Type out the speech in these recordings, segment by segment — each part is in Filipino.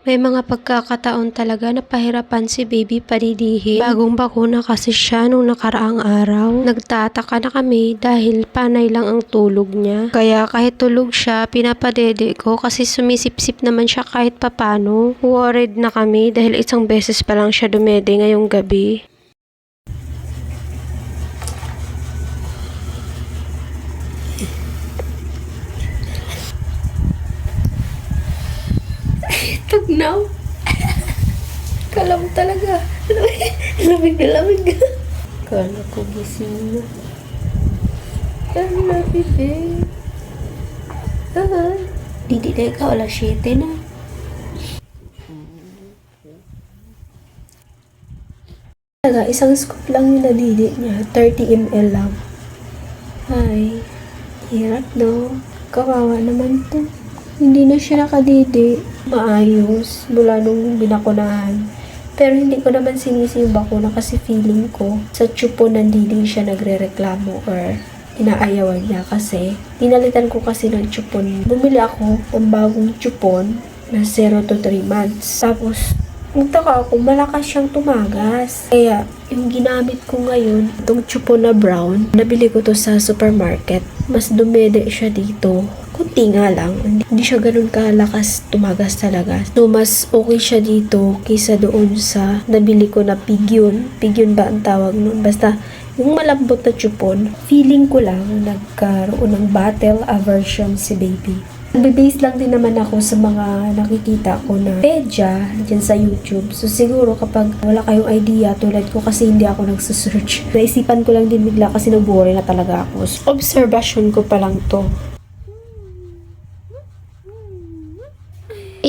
May mga pagkakataon talaga na pahirapan si baby padidihin. Bagong bakuna kasi siya nung nakaraang araw. Nagtataka na kami dahil panay lang ang tulog niya. Kaya kahit tulog siya, pinapadede ko kasi sumisipsip naman siya kahit papano. Worried na kami dahil isang beses pa lang siya dumede ngayong gabi. Tugnaw. Kala mo talaga. lamig na lamig. Kala ko gising na. Kala bebe. Ah, Didi na ikaw, alas 7 na. Talaga, isang scoop lang yung nadidi niya. 30 ml lang. Ay, hirap no. Kawawa naman to. Hindi na siya nakadidi. Maayos. Mula nung binakunahan. Pero hindi ko naman sinisi yung bakuna kasi feeling ko sa tsupo ng didi siya nagre-reklamo or inaayawan niya kasi pinalitan ko kasi ng tsupon. Bumili ako ng bagong tsupon na 0 to 3 months. Tapos, nagtaka ako, malakas siyang tumagas. Kaya, yung ginamit ko ngayon, itong tsupon na brown, nabili ko to sa supermarket. Mas dumede siya dito. Kunti nga lang. Hindi, siya ganun kalakas tumagas talaga. So, mas okay siya dito kaysa doon sa nabili ko na pigyon. Pigyon ba ang tawag nun? Basta, yung malambot na chupon, feeling ko lang nagkaroon ng battle aversion si baby. Nagbe-base lang din naman ako sa mga nakikita ko na pedya dyan sa YouTube. So siguro kapag wala kayong idea tulad ko kasi hindi ako nagsusearch. Naisipan ko lang din bigla kasi nabore na talaga ako. So, observation ko pa lang to.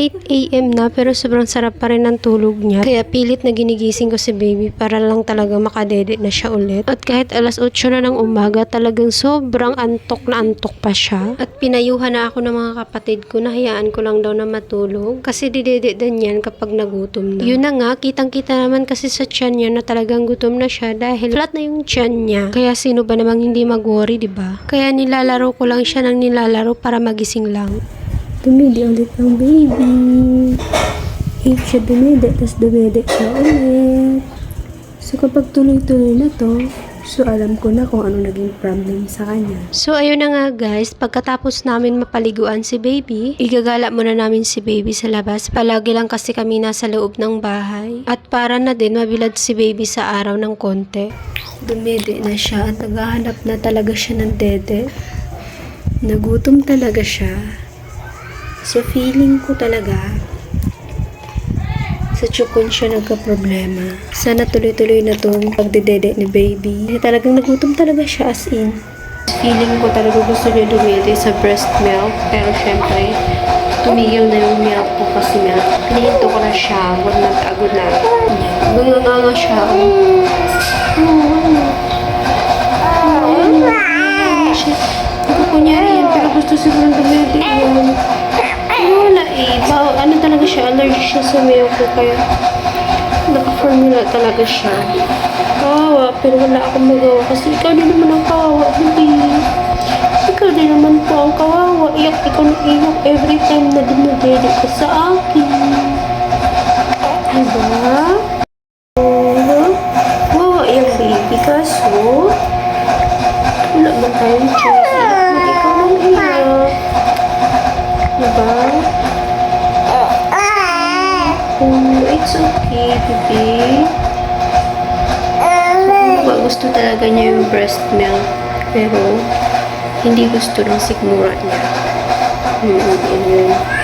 8 a.m. na pero sobrang sarap pa rin ang tulog niya. Kaya pilit na ginigising ko si baby para lang talaga makadede na siya ulit. At kahit alas 8 na ng umaga talagang sobrang antok na antok pa siya. At pinayuhan na ako ng mga kapatid ko na hayaan ko lang daw na matulog. Kasi didede din yan kapag nagutom na. Yun na nga, kitang kita naman kasi sa tiyan niya na talagang gutom na siya dahil flat na yung tiyan niya. Kaya sino ba namang hindi mag-worry, di ba? Kaya nilalaro ko lang siya ng nilalaro para magising lang. Dumidi ulit ang baby. Eight siya dumidi, tapos dumidi siya ulit. So, kapag tuloy-tuloy na to, so alam ko na kung ano naging problem sa kanya. So, ayun na nga guys, pagkatapos namin mapaliguan si baby, igagala muna namin si baby sa labas. Palagi lang kasi kami nasa loob ng bahay. At para na din mabilad si baby sa araw ng konti. Dumidi na siya at naghahanap na talaga siya ng dede. Nagutom talaga siya. So, feeling ko talaga, sa chukon siya nagka-problema. Sana tuloy-tuloy na tong pagdedede ni baby. Eh, talagang nagutom talaga siya as in. Feeling ko talaga gusto niya dumede sa breast milk. Pero syempre, tumigil na yung milk ko kasi nga, pinihinto ko na siya. Huwag nag-agod na. Ganganga siya. Hindi ko niya yan, pero gusto siguro dumede yun. Wala eh. Ba, ano talaga siya, allergic siya sa milk ko, kaya naka-formula talaga siya. Kawawa, pero wala akong magawa kasi ikaw din naman ang kawawa, hindi. Ikaw din naman po ang kawawa. Iyak, ikaw na iyak every time na dinadede ka sa akin. Diba? Uh, kawawa yung baby, kaso wala man tayong choice. Iyak na. Diba? It's okay, baby. So, gusto talaga niya yung breast milk. Pero, hindi gusto ng sigmura niya. Hmm, yun yun.